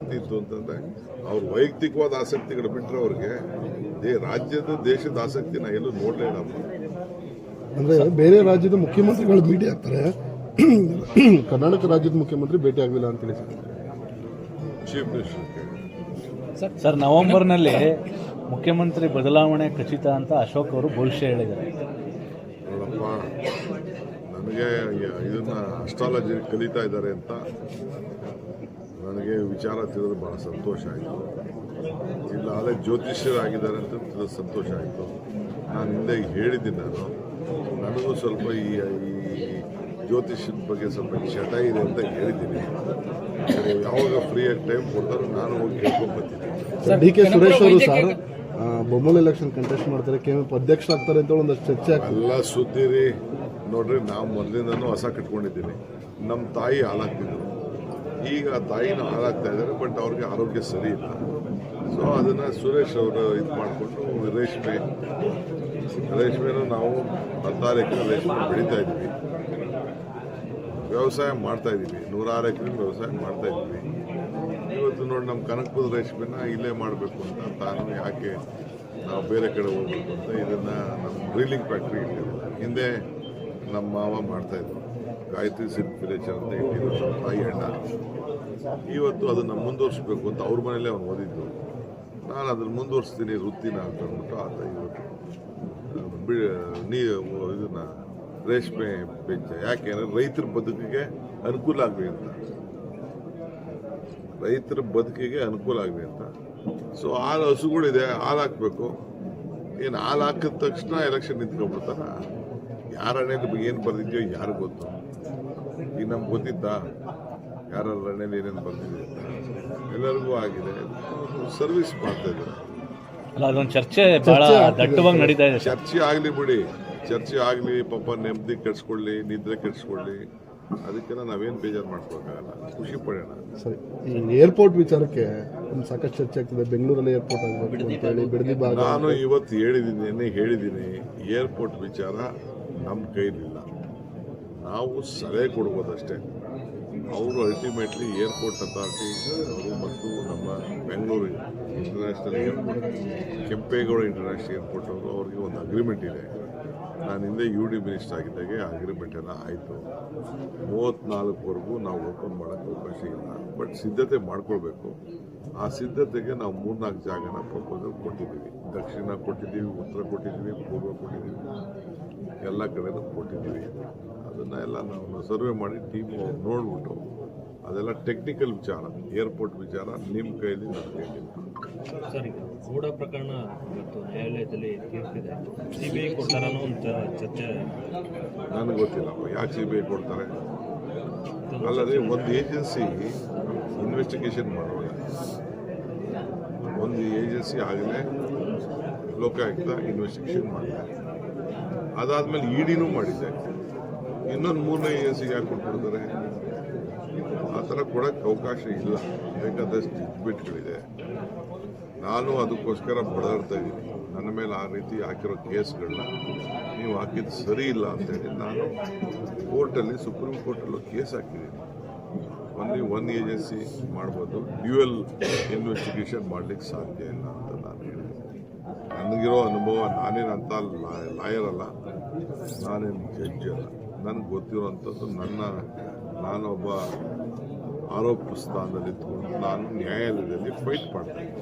ಇತ್ತು ಅಂತಂದ್ರೆ ಅವ್ರ ವೈಯಕ್ತಿಕವಾದ ಆಸಕ್ತಿಗಳು ಬಿಟ್ಟರೆ ಅವ್ರಿಗೆ ದೇ ರಾಜ್ಯದ ದೇಶದ ಆಸಕ್ತಿನ ಎಲ್ಲೂ ನೋಡಲೇ ಇಲ್ಲಪ್ಪ ಅಂದ್ರೆ ಬೇರೆ ರಾಜ್ಯದ ಮುಖ್ಯಮಂತ್ರಿಗಳು ಭೇಟಿ ಆಗ್ತಾರೆ. ಕರ್ನಾಟಕ ರಾಜ್ಯದ ಮುಖ್ಯಮಂತ್ರಿ ಭೇಟಿ ಆಗಲಿಲ್ಲ ಅಂತ ಹೇಳಿ ಸರ್. ಚೀಫ್ ಮಿನಿಸ್ಟರ್ ಸರ್ ನವೆಂಬರ್ನಲ್ಲಿ ಮುಖ್ಯಮಂತ್ರಿ ಬದಲಾವಣೆ ಖಚಿತ ಅಂತ ಅಶೋಕ್ ಅವರು ಭವಿಷ್ಯ ಹೇಳಿದ್ದಾರೆ. ನೋಡಪ್ಪ ನನಗೆ ಇದನ್ನ ಅಸ್ಟ್ರಾಲಜಿ ಕಲಿತಾ ಇದ್ದಾರೆ ಅಂತ ನನಗೆ ವಿಚಾರ ತಿಳಿದ್ರೆ ಬಹಳ ಸಂತೋಷ ಆಯಿತು. ಇಲ್ಲ ಅಲ್ಲೇ ಜ್ಯೋತಿಷ್ಯರಾಗಿದ್ದಾರೆ ಅಂತ ತಿಳಿದು ಸಂತೋಷ ಆಯಿತು. ನಾನು ಹಿಂದೆ ಹೇಳಿದ್ದೀನಿ ನಾನು. ನನಗೂ ಸ್ವಲ್ಪ ಈ ಈ ಜ್ಯೋತಿಷ್ಯದ ಬಗ್ಗೆ ಸ್ವಲ್ಪ ಚಟ ಇದೆ ಅಂತ ಹೇಳಿದ್ದೀನಿ. ಯಾವಾಗ ಫ್ರೀಯಾಗಿ ಟೈಮ್ ಕೊಡ್ತಾರೋ ನಾನು ಹೋಗಿ ಕೇಳ್ಕೊಂಡ್ಬರ್ತೀನಿ ಡಿ ಕೆ ಸುರೇಶ್ ಅವರು ಸರ್ ಬೊಮ್ಮಲ್ ಎಲೆಕ್ಷನ್ ಕಂಟೆಸ್ಟ್ ಮಾಡ್ತಾರೆ ಕೆ ಅಧ್ಯಕ್ಷ ಆಗ್ತಾರೆ ಅಂತ ಒಂದಷ್ಟು ಚರ್ಚೆ ಆಗ್ತದೆ. ಎಲ್ಲ ಸುದ್ದಿ ರೀ ನೋಡ್ರಿ ನಾವು ಮೊದಲಿಂದನೂ ಹೊಸ ಕಟ್ಕೊಂಡಿದ್ದೀನಿ. ನಮ್ಮ ತಾಯಿ ಹಾಲಾಗ್ತಿದ್ರು ಈಗ ತಾಯಿನ ಹಾಳಾಗ್ತಾ ಇದ್ದಾರೆ ಬಟ್ ಅವ್ರಿಗೆ ಆರೋಗ್ಯ ಸರಿ ಇಲ್ಲ. ಸೊ ಅದನ್ನ ಸುರೇಶ್ ಅವರು ಇದು ಮಾಡಿಕೊಂಡು ರೇಷ್ಮೆ, ರೇಷ್ಮೆನ ನಾವು ಹತ್ತಾರು ಎಕರೆ ರೇಷ್ಮೆ ಬೆಳೀತಾ ಇದ್ದೀವಿ. ವ್ಯವಸಾಯ ಮಾಡ್ತಾ ಇದ್ದೀವಿ. ನೂರಾರು ಎಕರೆ ವ್ಯವಸಾಯ ಮಾಡ್ತಾ ಇದ್ದೀವಿ. ಇವತ್ತು ನೋಡಿ ನಮ್ಮ ಕನಕಪುರ ರೇಷ್ಮೆನ ಇಲ್ಲೇ ಮಾಡಬೇಕು ಅಂತ ತಾನು ಯಾಕೆ ನಾವು ಬೇರೆ ಕಡೆ ಹೋಗ್ಬೇಕು ಅಂತ ಇದನ್ನು ನಮ್ಮ ಡ್ರೀಲಿಂಗ್ ಫ್ಯಾಕ್ಟ್ರಿ ಇಟ್ಟಿದ್ದೀವಿ ಹಿಂದೆ ನಮ್ಮ ಮಾವ ಮಾಡ್ತಾ ಇದ್ರು. ಗಾಯತ್ರಿ ಸಿಲ್ಕ್ ವಿಲೇಜರ್ ಅಂತ ಇಟ್ಟಿದ್ರು. ತಾಯಿ ಅಣ್ಣ. ಇವತ್ತು ಅದನ್ನು ಮುಂದುವರಿಸ್ಬೇಕು ಅಂತ ಅವ್ರ ಮನೇಲೆ ಅವ್ನು ಓದಿದ್ದು. ನಾನು ಅದನ್ನು ಮುಂದುವರಿಸ್ತೀನಿ ವೃತ್ತಿನ ಅಂತ ಅಂದ್ಬಿಟ್ಟು ಆತ ಇವತ್ತು ಬಿ- ಇದನ್ನ ರೇಷ್ಮೆ ಬೆಂಚ ಯಾಕೆಂದ್ರೆ ರೈತರ ಬದುಕಿಗೆ ಅನುಕೂಲ ಆಗಲಿ ಅಂತ. ರೈತರ ಬದುಕಿಗೆ ಅನುಕೂಲ ಆಗಲಿ ಅಂತ. ಸೊ ಹಾಲು ಹಸುಗಳಿದೆ, ಹಾಲು ಹಾಕಬೇಕು. ಏನು ಹಾಲು ಹಾಕಿದ ತಕ್ಷಣ ಎಲೆಕ್ಷನ್ ನಿಂತ್ಕೊಂಡ್ಬಿಡ್ತಾರ ಯಾರ ಹಣೆಯಲ್ಲಿ ಏನು ಬರ್ದಿದ್ಯೋ ಯಾರು ಗೊತ್ತು? ಈಗ ನಮ್ಗೆ ಗೊತ್ತಿತ್ತಾ? ಯಾರ ರಣೆ ಏನೇನು ಬಂದಿದೆ? ಎಲ್ಲರಿಗೂ ಆಗಿದೆ. ಸರ್ವಿಸ್ ಮಾಡ್ತಾ ಇದ್ದಾರೆ. ಅಲ್ಲ ಅದೊಂದು ಚರ್ಚೆ ಬಹಳ ದಟ್ಟವಾಗಿ ನಡೀತಾ ಇದೆ ಚರ್ಚೆ ಆಗಲಿ ಬಿಡಿ. ಚರ್ಚೆ ಆಗಲಿ ಪಾಪ ನೆಮ್ಮದಿ ಕೆಡ್ಸ್ಕೊಳ್ಳಿ ನಿದ್ರೆ ಕೆಡ್ಸ್ಕೊಳ್ಳಿ. ಅದಕ್ಕೆಲ್ಲ ನಾವೇನು ಬೇಜಾರು ಮಾಡ್ಕೋಕ್ಕಾಗಲ್ಲ ಖುಷಿ ಪಡೋಣ. ಸರಿ. ಈ ಏರ್ಪೋರ್ಟ್ ವಿಚಾರಕ್ಕೆ ಒಂದು ಸಾಕಷ್ಟು ಚರ್ಚೆ ಆಗ್ತದೆ. ಬೆಂಗಳೂರಲ್ಲಿ ಏರ್ಪೋರ್ಟ್ ಆಗಬೇಕು ಅಂತ ಹೇಳಿ ಬಿಡದಿ ಭಾಗ ನಾನು ಇವತ್ತು ಹೇಳಿದ್ದೀನಿ ನಿನ್ನೆ ಹೇಳಿದ್ದೀನಿ ಏರ್ಪೋರ್ಟ್ ವಿಚಾರ ನಮ್ಮ ಕೈಲಿಲ್ಲ. ನಾವು ಸಲಹೆ ಕೊಡ್ಬೋದಷ್ಟೇ. ಅವರು ಅಲ್ಟಿಮೇಟ್ಲಿ ಏರ್ಪೋರ್ಟ್ ಅಥಾರಿಟಿ ಅವರು ಮತ್ತು ನಮ್ಮ Bengaluru international airport Kempegowda international airport ಅವರು, ಅವ್ರಿಗೆ ಒಂದು ಅಗ್ರಿಮೆಂಟ್ ಇದೆ. ನಾನು ಹಿಂದೆ ಯು ಡಿ ಮಿನಿಸ್ಟರ್ ಆಗಿದ್ದಾಗೆ ಆ ಅಗ್ರಿಮೆಂಟ್ ಎಲ್ಲ ಆಯಿತು. ಮೂವತ್ತ್ನಾಲ್ಕುವರೆಗೂ ನಾವು ಓಪನ್ ಮಾಡೋಕ್ಕೆ ಅವಕಾಶ ಇಲ್ಲ. ಬಟ್ ಸಿದ್ಧತೆ ಮಾಡ್ಕೊಳ್ಬೇಕು. ಆ ಸಿದ್ಧತೆಗೆ ನಾವು ಮೂರ್ನಾಲ್ಕು ಜಾಗನ ಪ್ರಪೋಸಲ್ ಕೊಟ್ಟಿದ್ದೀವಿ. ದಕ್ಷಿಣ ಕೊಟ್ಟಿದ್ದೀವಿ, ಉತ್ತರ ಕೊಟ್ಟಿದ್ದೀವಿ, ಪೂರ್ವ ಕೊಟ್ಟಿದ್ದೀವಿ. ಎಲ್ಲ ಕಡೆನೂ ಕೊಟ್ಟಿದ್ದೀವಿ. ಅದನ್ನ ಎಲ್ಲ ನಾವು ಸರ್ವೆ ಮಾಡಿ ಟೀಮ್ ನೋಡ್ಬಿಟ್ಟು ಅದೆಲ್ಲ ಟೆಕ್ನಿಕಲ್ ವಿಚಾರ ಏರ್ಪೋರ್ಟ್ ವಿಚಾರ ನಿಮ್ಮ ಕೈಯಲ್ಲಿ ನನ್ನ ಕೈಯಲ್ಲಿ ಸರ್ ಈಗ ಗೂಢ ಪ್ರಕರಣ ಇವತ್ತು ನ್ಯಾಯಾಲಯದಲ್ಲಿ ತೀರ್ಪಿದೆ. ಸಿ ಬಿ ಚ- ಚರ್ಚೆ. ನನಗೆ ಗೊತ್ತಿಲ್ಲಪ್ಪ ಯಾಕೆ ಸಿ ಬಿ ಐ ಕೊಡ್ತಾರೆ ಅಲ್ಲದೆ ಒಂದು ಏಜೆನ್ಸಿ ಇನ್ವೆಸ್ಟಿಗೇಷನ್ ಮಾಡುವಾಗ ಒಂದು ಏಜೆನ್ಸಿ ಆಗಲೇ ಲೋಕಾಯುಕ್ತ ಇನ್ವೆಸ್ಟಿಗೇಷನ್ ಮಾಡಿದೆ ಅದಾದ್ಮೇಲೆ ಡಿನೂ ಮಾಡಿದ್ದೆ ಇನ್ನೊಂದು ಮೂರನೇ ಏಜೆನ್ಸಿಗೆ ಯಾಕೆ ಕೊಟ್ಬಿಡ್ತಾರೆ ಆ ಥರ ಕೊಡೋಕ್ಕೆ ಅವಕಾಶ ಇಲ್ಲ. ಬೇಕಾದಷ್ಟು ಜಡ್ಜ್ಮೆಂಟ್ಗಳಿದೆ ನಾನು ಅದಕ್ಕೋಸ್ಕರ ಬಡದಾಡ್ತಾ ಇದ್ದೀನಿ. ನನ್ನ ಮೇಲೆ ಆ ರೀತಿ ಹಾಕಿರೋ ಕೇಸ್ಗಳನ್ನ ನೀವು ಹಾಕಿದ್ದು ಸರಿ ಇಲ್ಲ ಅಂತೇಳಿ ನಾನು ಕೋರ್ಟಲ್ಲಿ, ಸುಪ್ರೀಂ ಕೋರ್ಟಲ್ಲೂ ಕೇಸ್ ಹಾಕಿದ್ದೀನಿ. ಒನ್ಲಿ ಒನ್ ಏಜೆನ್ಸಿ ಮಾಡ್ಬೋದು. ಡ್ಯೂಯಲ್ ಇನ್ವೆಸ್ಟಿಗೇಷನ್ ಮಾಡಲಿಕ್ಕೆ ಸಾಧ್ಯ ಇಲ್ಲ ಅಂತ ನಾನು ಹೇಳಿದೆ ನನಗಿರೋ ಅನುಭವ ನಾನೇನು ಅಂತ ಲಾಯರ್ ಅಲ್ಲ. ನಾನೇನು ಜಡ್ಜ್ ಅಲ್ಲ. ನನಗೆ ಗೊತ್ತಿರುವಂಥದ್ದು ನನ್ನ ನಾನೊಬ್ಬ ಆರೋಪ ಸ್ಥಾನದಲ್ಲಿ ಇದ್ದುಕೊಂಡು ನಾನು ನ್ಯಾಯಾಲಯದಲ್ಲಿ ಫೈಟ್ ಮಾಡ್ತೇನೆ